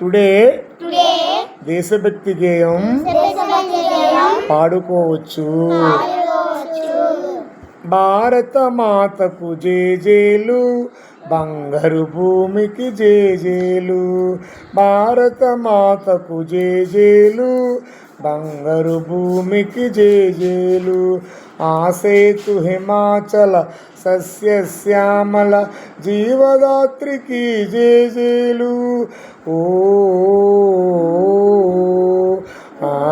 Today Today, దేశభక్తి గేయం పాడుకోవచ్చు. భారత మాతకు జేజేలు బంగారు భూమికి జేజేలు భారత మాతకు జేజేలు బంగారు భూమికి జేజేలు ఆసేతు హిమాచల సస్యశ్యామల జీవదాత్రికి జేజేలు. ఓ ఆ.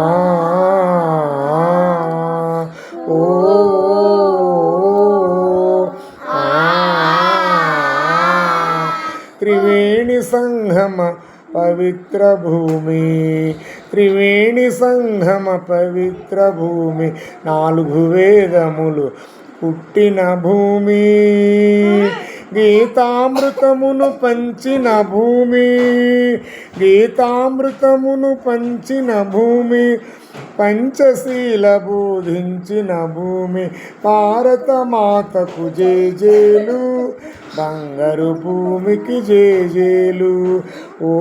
త్రివేణి సంగమ పవిత్ర భూమి త్రివేణి సంగమ పవిత్ర భూమి నాలుగు వేదములు పుట్టిన భూమి. గీతామృతమును పంచిన భూమి. గీతామృతమును పంచిన భూమి. పంచశీల బోధించిన భూమి భారతమాతకు జేజేలు. బంగారు భూమికి జేజేలు. ఓ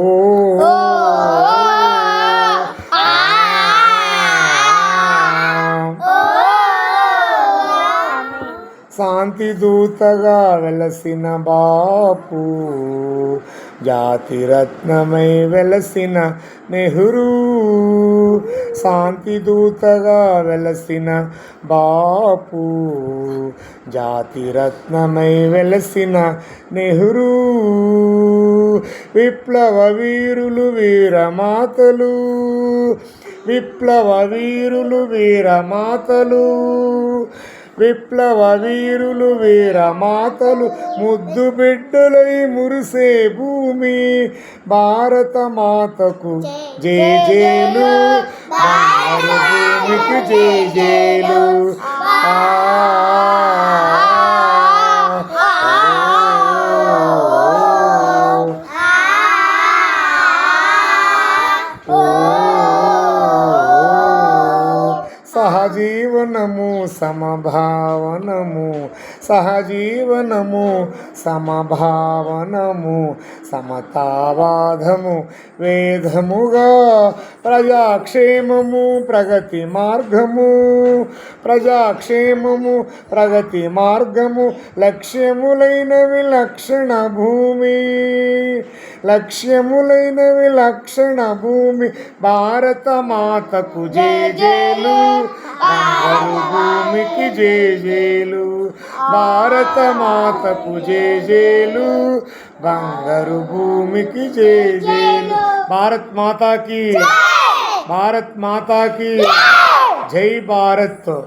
శాంతి దూతగా వెలసిన బాపు జాతి రత్నమై వెలసిన నెహ్రూ. శాంతి దూతగా వెలసిన బాపు జాతి రత్నమై వెలసిన నెహ్రూ. విప్లవ వీరులు వీరమాతలు విప్లవ వీరులు వీరమాతలు విప్లవ వీరులు వీరమాతలు ముద్దు బిడ్డలై మురిసే భూమి. భారత మాతకు జేజేలు బంగారు భూమికి జేజేలు ఆ సహజీవనము సమభావనము సహజీవనము సమభావనము సమతావాదము వేదముగా ప్రజాక్షేమము ప్రగతి మార్గము ప్రజాక్షేమము ప్రగతి మార్గము లక్ష్యములైన విలక్షణ భూమి. లక్ష్యములైన విలక్షణ భూమి భారత మాతకు జేజేలు. బంగారు భూమికి జేజేలు. భారత మాతకు జేజేలు. బంగారు భూమికి జేజేలు. భారత్ మాతాకి. భారత్ మాతాకి. జై భారత్.